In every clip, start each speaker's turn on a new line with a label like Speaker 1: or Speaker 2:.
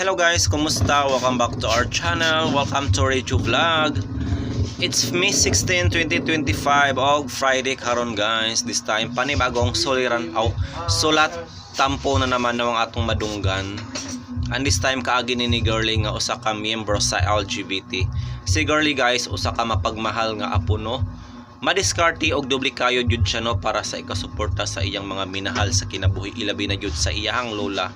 Speaker 1: Hello guys, kumusta? Welcome back to our channel. Welcome to Reju Vlog. It's May 16, 2025 og Friday karon guys. This time panibagong soliran aw sulat tampo na naman ng atong madunggan. And this time kaagi ni Girly nga usa ka miyembro sa LGBT. Si Girly guys usa ka mapagmahal nga apo no. Madiskarte og doble kayo jud siya no para sa ikasuporta sa iyang mga minahal sa kinabuhi ilabi na jud sa iyahang lola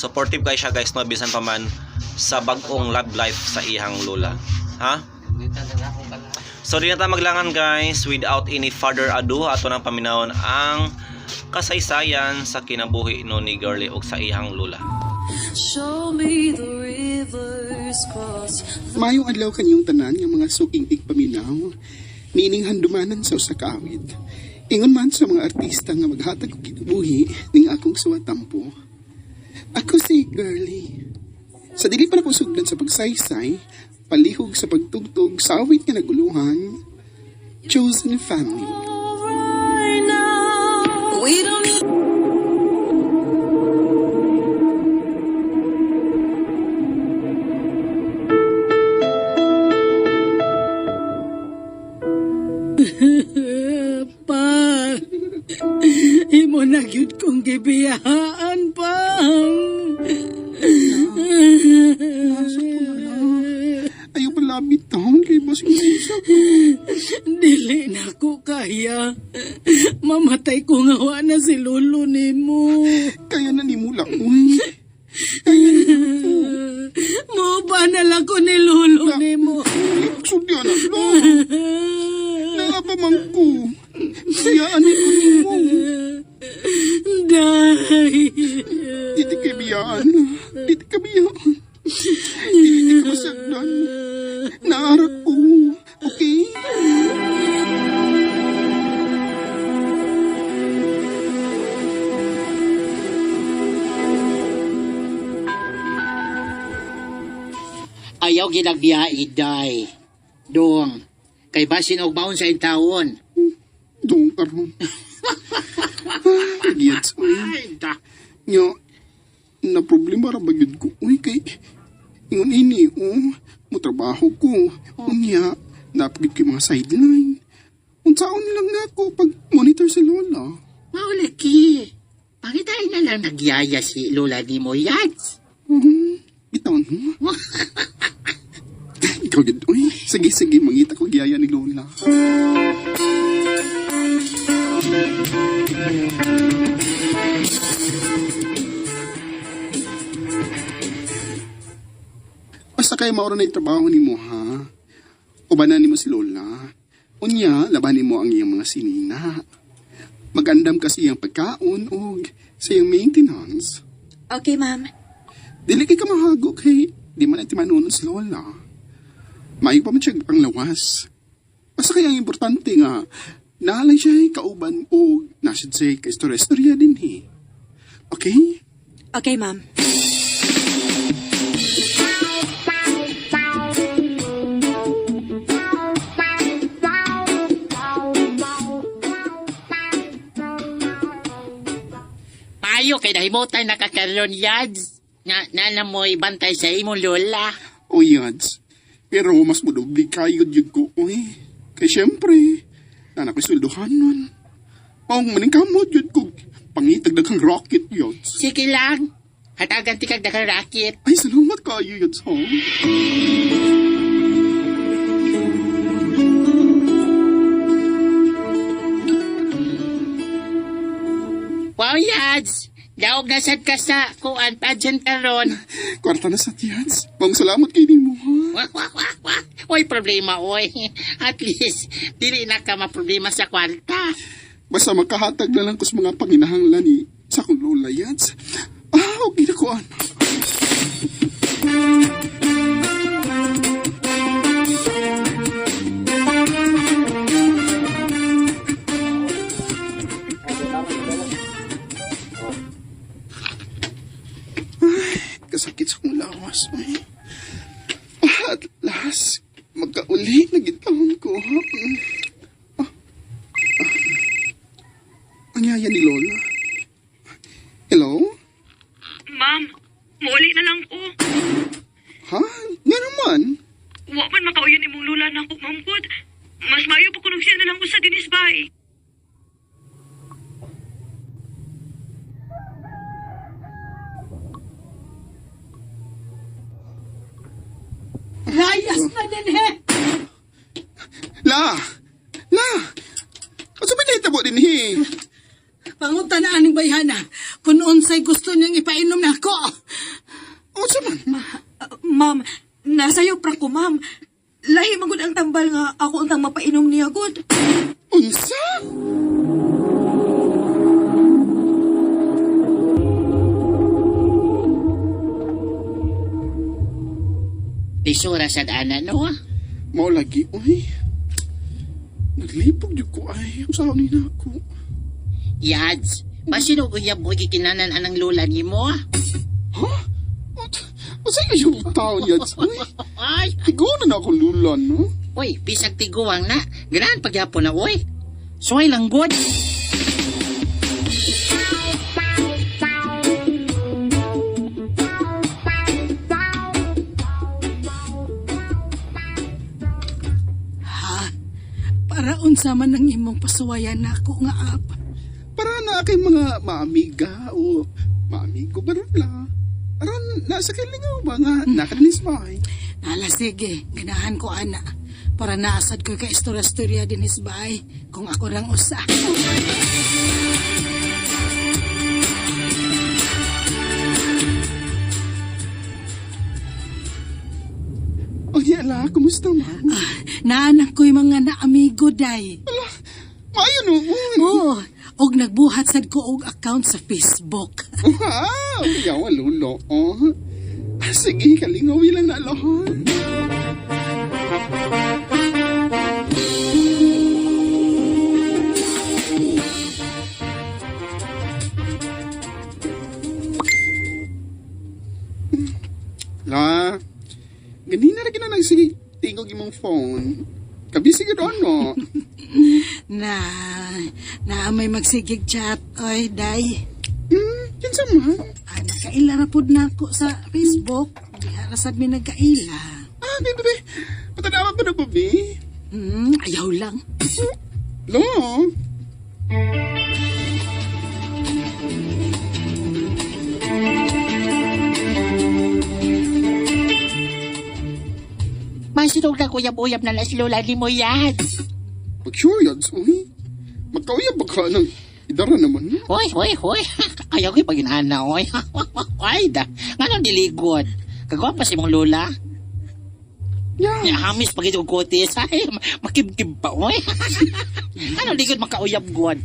Speaker 1: supportive kay siya guys no bisan pa man sa bag-ong love life sa ihang lola ha so di na ta maglangan guys without any further ado ato nang paminawon ang kasaysayan sa kinabuhi no ni Girlie ug sa ihang lola
Speaker 2: Show me the rivers cross.
Speaker 3: Mayong adlaw kanyong tanan nga mga suking igpaminaw, nining handumanan sa usa ka awit. Ingon man sa mga artista nga maghatag og kinabuhi ning akong suwatampo. Ako si Girlie. Sa dili pa ako sugdan sa pagsaysay, palihog sa pagtugtog sa awit nga naguluhan, Chosen Family.
Speaker 2: We don't
Speaker 4: pa. Imo na gyud kong gibiyaan si lolo nimo.
Speaker 3: Kaya nanimula ko eh. Kaya
Speaker 4: Mo ba na lang ko ni lolo nimo?
Speaker 3: Sudya na lang. Naapamang ko. Biyaanin ko nimo.
Speaker 4: Day.
Speaker 3: Diti ka biyaan. Diti ka
Speaker 5: Ayaw ginagbiyaid, day. Dong, kay basin og maun sa intawon.
Speaker 3: Doon karon. Sa
Speaker 5: Ay, da.
Speaker 3: Nya, na problema ra ba yun ko? Uy, kay, ingon ini, oh, mo trabaho ko. Unya, napagid ko yung mga sideline. Unsaon lang na ako pag monitor si Lola.
Speaker 5: Maulaki. Pangitay na lang nagyaya si Lola ni mo, Yads.
Speaker 3: Hmm, bitawan mo. Ikaw gid, uy, sige, sige, mangita ko giyaya ni Lola. Basta kayo maura na trabaho ni mo, ha? Ubanan ni mo si Lola. Unya, labanin mo ang iyang mga sinina. Magandam kasi ang pagkaon o sa iyang maintenance.
Speaker 6: Okay, ma'am.
Speaker 3: Dili kay ka mahago kay di man natin manunon si Lola. Maayong pa man siya ang lawas. Basta kaya ang importante nga, naalay siya ay kauban o nasid siya kay istorya-istorya din eh. Okay?
Speaker 6: Okay, ma'am.
Speaker 5: Payo kay nahimutan nakakaroon, Yads. Na, nana mo ibantay sa imo, Lola.
Speaker 3: O yads. Pero mas mudubli kayo yun ko eh. Kay syempre, nanak ko sweldohan nun. Paong maning kamot yun ko. Pangitag daghang rocket yads.
Speaker 5: Sige lang. Hatagan ti kag rakit.
Speaker 3: Ay, salamat kayo yads ha.
Speaker 5: Wow, Yads. Daog na sad ka sa kuan pageant karon.
Speaker 3: Kwarta na sa yads. Paong salamat kay mo ha.
Speaker 5: Wah, wah. Oy, problema, oy. At least, dili na ka maproblema sa kwarta.
Speaker 3: Basta makahatag na lang ko sa mga panginahanglan ni sa kong lola yads. Ah, okay na ko ano. Ay, kasakit sa kong lawas. Ay. At last, magkauli na gitahon ko. Ha? Ang yaya ni Lola. Hello?
Speaker 7: Ma'am, Mauli na lang ko.
Speaker 3: Ha? Nga naman?
Speaker 7: Wa man makauyan imong lula na ako, ma'am. Mas mayo pa kunog siya na lang ko sa dinis
Speaker 4: Layas na din he!
Speaker 3: La! La! Asa ba nahitabo din hi?
Speaker 4: Pangutan na aning bayhana, kung unsay gusto niyang ipainom na ako.
Speaker 3: O sa man?
Speaker 6: Ma'am, nasayo pra ko, ma'am. Lahi magud ang tambal nga ako untang mapainom niya, good.
Speaker 3: Unsa?
Speaker 5: Tisura sa daanan, no?
Speaker 3: Mao lagi, uy. Naglipog yung ko ay. Ang saan ni na ako.
Speaker 5: Yads, ko yung mo kikinanan anang lola ni mo?
Speaker 3: Ha? O sa yung tao niya? Uy,
Speaker 5: Ay,
Speaker 3: ikaw na akong lulan, no?
Speaker 5: Uy, bisag tiguang na. Ganahan pagyapon na, uy. Suway lang, good.
Speaker 4: Unsa man ang imong pasuwayan nako nga ap.
Speaker 3: Para na kay mga maamiga o maamigo ba rin la? Aron, nasa kalingaw ba nga nakalismay?
Speaker 4: Nala sige, ganahan ko ana. Para naasad ko ka istorya-istorya din isbay kung ako lang usa.
Speaker 3: O niya la, kumusta man?
Speaker 4: Naanak ko'y mga naamigo day.
Speaker 3: Maayo no,
Speaker 4: Oo, og nagbuhat sad ko og account sa Facebook.
Speaker 3: Wow! Yawa, lulo. Oh. Ah, Sige, kalingawi lang na lahat. La, ganina na kinanang si tingog imong phone. Kabisi ka doon, no?
Speaker 4: Na, na may magsigig chat. Oy, day.
Speaker 3: Hmm, kinsa man?
Speaker 4: Ah, nakaila ra pud na ako sa Facebook. Di harasad mi nagkaila.
Speaker 3: Ah, baby, baby. Patanawa pa na baby?
Speaker 4: Hmm, ayaw lang.
Speaker 3: Lo?
Speaker 5: Masino ka kuyab-uyab na las lola ni mo, Yads.
Speaker 3: Pag sure yan, uy. Magkauyab ba ka ng idara naman?
Speaker 5: Hoy, hoy, hoy. Ayaw ko paginaana, hoy. Ay, da. Nga nang diligod. Kagawa pa si mong lola.
Speaker 3: Yeah.
Speaker 5: Hamis pag itong kutis. Ay, makibkib pa, hoy. ano ligod makauyab god?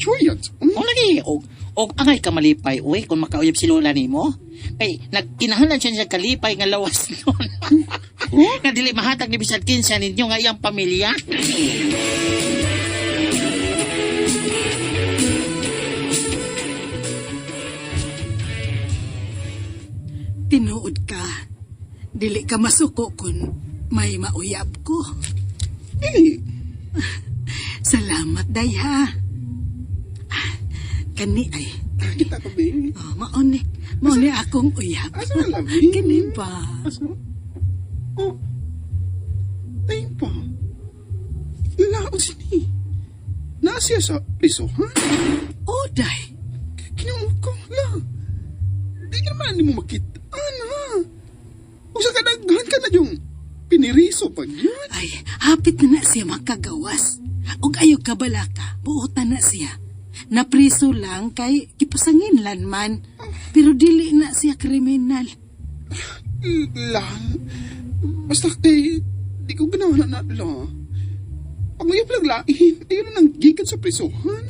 Speaker 3: Sure yan, uy.
Speaker 5: O lagi, og, og angay ka malipay, uy, kung makauyab si lola ni mo. Kay, nagkinahanan siya sa kalipay nga lawas nun. nga dili mahatag ni bisad kinsa ninyo nga iyang pamilya.
Speaker 4: Tinuod ka. Dili ka masuko kun may mauyab ko.
Speaker 3: Dili.
Speaker 4: Salamat, day ha. Kani ay.
Speaker 3: Kita ka, baby.
Speaker 4: Oh, mauni. Mauni akong uyab.
Speaker 3: Asa na?
Speaker 4: Kani ba?
Speaker 3: Asa? Oh. Tayo pa. Laon sini. Nasya sa priso, ha?
Speaker 4: Oh, day.
Speaker 3: Kinamot ko, la. Di ka naman mo makita, ana. O sa kadaghan ka na yung piniriso pa yun.
Speaker 4: Ay, hapit na na siya makagawas. Og ayaw kabalaka, buotan na siya. Napriso lang kay kipasangin lan man. Pero dili na siya kriminal.
Speaker 3: La. Basta kay, di ko ganawa na la. Ang mayap lang lain, ayun na nang gikan sa prisohan.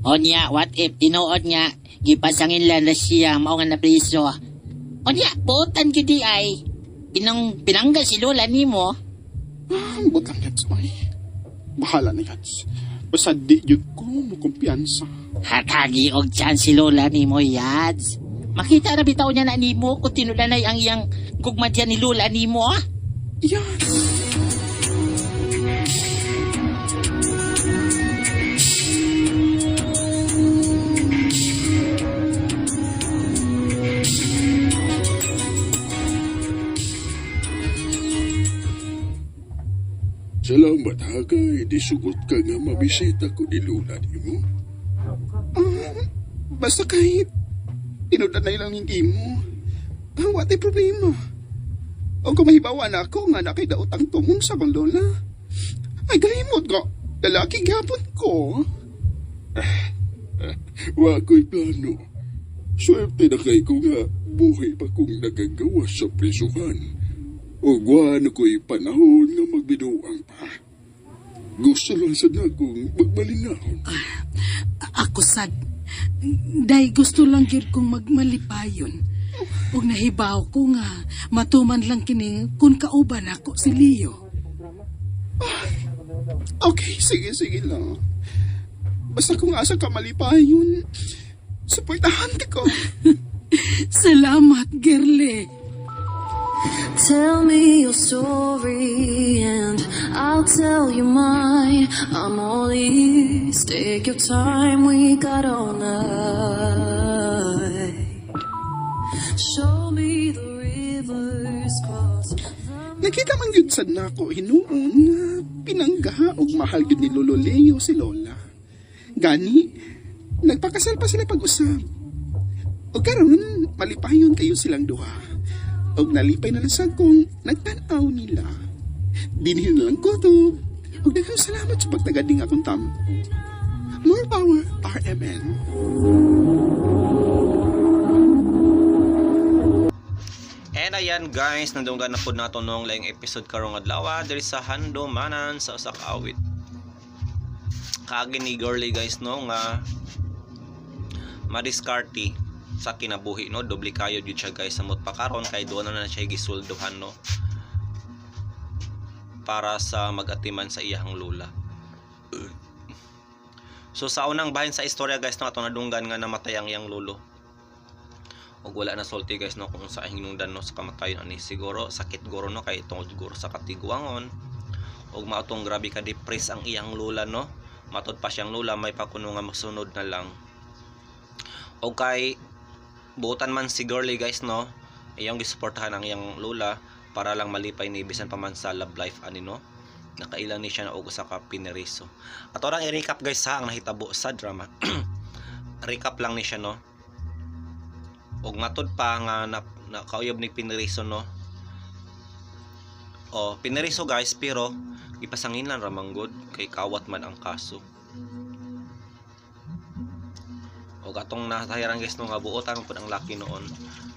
Speaker 5: O niya, what if tinuod nga, gipasangin lang na siya, mao nga na priso. O niya, buotan gidi ay, pinang, pinangga si lola ni mo.
Speaker 3: Ah, ambot lang yan, ay. Bahala na yan. Basta di yun ko mo kumpiyansa.
Speaker 5: Hatagi og tiyan si lola ni mo, Yads. Makita na bitaw niya na ni mo kung tinulanay ang iyang gugma dyan ni lola ni mo. ah.
Speaker 3: Yan.
Speaker 8: Salamat ha kay disugot ka nga mabisita ko ni Lula ni mo.
Speaker 3: Basta kahit tinudan na ilang hindi mo. Ah, what problema? O kung mahibawa na ako nga nakay daotang tumong sa kong lola. Ay, galimot ko. Lalaki gapon ko.
Speaker 8: Wa ko'y plano. Swerte na kay ko nga buhay pa kong nagagawas sa prisuhan. O guwan ko'y panahon nga magbinuang pa. Gusto lang sad na kong magmalinahon.
Speaker 4: Ako sad. Day gusto lang gyud kong magmalipayon. Ug nahibaw ko nga matuman lang kining kun kauban ako si Leo.
Speaker 3: Okay, sige, sige lang. Basta kung asa ka malipayon, supportahan ka ko.
Speaker 4: Salamat, girly.
Speaker 2: Tell me your story and I'll tell you mine. I'm all ears. Take your time, we got all night. Show me the rivers cross.
Speaker 3: Nakita man yun sad na ako hinuon nga pinangga og mahal yun ni Lolo Leo si Lola. Gani, nagpakasal pa sila pag-usap. O karon malipayon kayo silang duha. Og nalipay na lang sad kung nagtanaw nila. Dinhin na lang ko to. Og daghang salamat sa pagtagading akong tampo. More power, RMN.
Speaker 1: And ayan guys, nandunggan na po nato nung laing episode karong adlaw diri sa Handomanan sa usa ka awit. Kaagi ni girly guys no nga madiskarti sa kinabuhi no? Doble kayo jud siya guys samot pa karon kay doon na na siya gisulduhan no? Para sa magatiman sa iyang lula. So sa unang bahin sa istorya guys no ato nadunggan nga namatay ang iyang lolo ug wala na sulti guys no kung sa hinungdan no sa kamatayon ani. Siguro sakit guro no kay tungod guro sa katigwangon ug mautong grabe ka depress ang iyang lula no? Matod pa siyang lula may pakuno nga masunod na lang. Ug kay buotan man si girly guys no? Iyang gisuportahan ang iyang lula para lang malipay ni bisan pa man sa love life ani no? Nakailan ni siya na og sa ka pineriso. Ato ra i-recap guys ha ang nahitabo sa drama. Recap lang ni siya no? Og matod pa nga na, na kauyob ni pineriso no? O pineriso guys pero ipasangin lang ramanggod kay kawat man ang kaso og atong nasahiran guys no nga buotan pud ang laki noon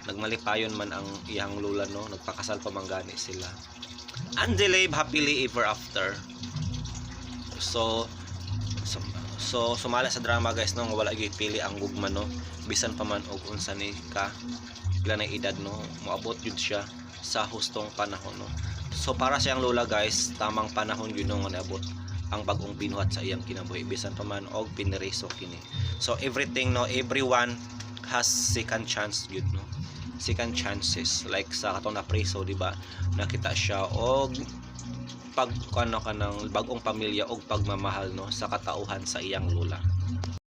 Speaker 1: nagmalipayon man ang iyang lula no? Nagpakasal pa man sila. And they happily ever after. So so, so sumala sa drama guys no? Wala gyud pili ang gugma no? Bisan pa man og unsa ni ka pila na edad no? Moabot yun siya sa hustong panahon no? So para siyang lola guys tamang panahon yun no? Nga naabot ang bagong binuhat sa iyang kinabuhi. Bisan pa man og pineriso kini so everything no everyone has second chance yun no? Second chances. Like sa katong na preso di ba? Nakita siya og pag ano ka ng bagong pamilya og pagmamahal no sa katauhan sa iyang lola